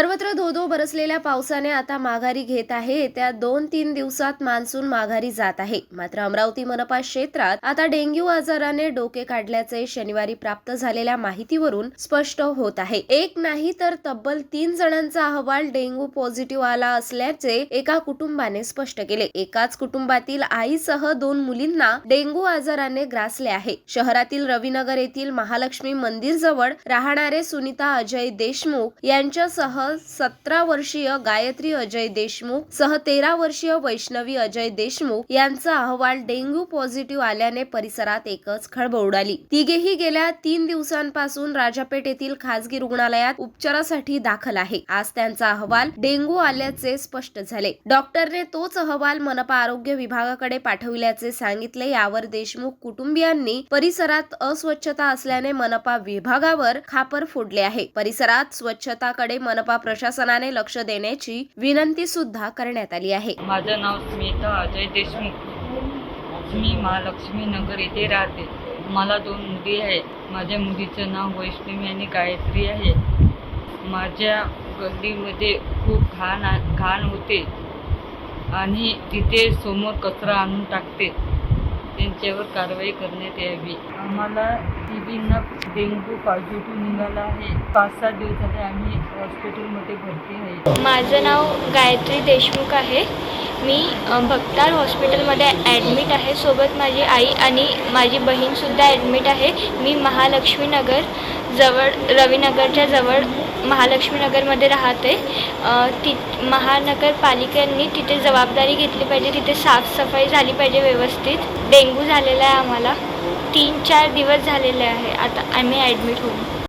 Observa बरसलेल्या पावसाने आता माघारी घेत आहे. त्या दोन तीन दिवसात मान्सून माघारी जात आहे. मात्र अमरावती मनपा क्षेत्रात आता डेंग्यू आजाराने डोके काढल्याचे शनिवारी प्राप्त झालेल्या माहितीवरून स्पष्ट होत आहे. एक नाही तर तब्बल तीन जणांचा अहवाल डेंग्यू पॉझिटिव्ह आला असल्याचे एका कुटुंबाने स्पष्ट केले. एकाच कुटुंबातील आईसह दोन मुलींना डेंग्यू आजाराने ग्रासले आहे. शहरातील रविनगर येथील महालक्ष्मी मंदिर जवळ राहणारे सुनीता अजय देशमुख यांच्यासह सतरा वर्षीय गायत्री अजय देशमुख सह तेरा वर्षीय वैष्णवी अजय देशमुख यांचा अहवाल डेंग्यू पॉझिटिव्ह आल्याने परिसरात एकच खळबळ उडाली. तिघेही गेल्या तीन दिवसांपासून राजापेठ येथील खासगी रुग्णालयात उपचारासाठी दाखल आहे. आज त्यांचा अहवाल डेंग्यू आल्याचे स्पष्ट झाले. डॉक्टरने तोच अहवाल मनपा आरोग्य विभागाकडे पाठविल्याचे सांगितले. यावर देशमुख कुटुंबियांनी परिसरात अस्वच्छता असल्याने मनपा विभागावर खापर फोडले आहे. परिसरात स्वच्छताकडे मनपा प्रशासनाने लक्ष देण्याची विनंती सुद्धा करण्यात आली आहे. माझं नाव स्मिता अजय देशमुख. मी महालक्ष्मी नगर येथे राहते. मला दोन मुली आहेत. माझ्या मुलीचं नाव वैष्णवी आणि गायत्री आहे. माझ्या गल्लीमध्ये खूप घाण घाण होते. आणि तिथे समोर कचरा आणून टाकते. त्यांच्यावर कारवाई करण्यात यावी. आम्हाला तिघींना डेंग्यू पॉझिटिव्ह निघाला आहे. पाच सात दिवस झाले आम्ही हॉस्पिटलमध्ये भरती आहे. माझं नाव गायत्री देशमुख आहे. मी भक्तार हॉस्पिटलमध्ये ॲडमिट आहे. सोबत माझी आई आणि माझी बहीणसुद्धा ॲडमिट आहे. मी महालक्ष्मी नगर जवळ रवीनगरच्या जवळ महालक्ष्मीनगरमध्ये राहते. ति महानगरपालिकांनी तिथे जबाबदारी घेतली पाहिजे तिथे साफसफाई झाली पाहिजे व्यवस्थित. डेंग्यू झालेला आहे आम्हाला. तीन चार दिवस झालेले आहे. आता आम्ही ॲडमिट होऊन.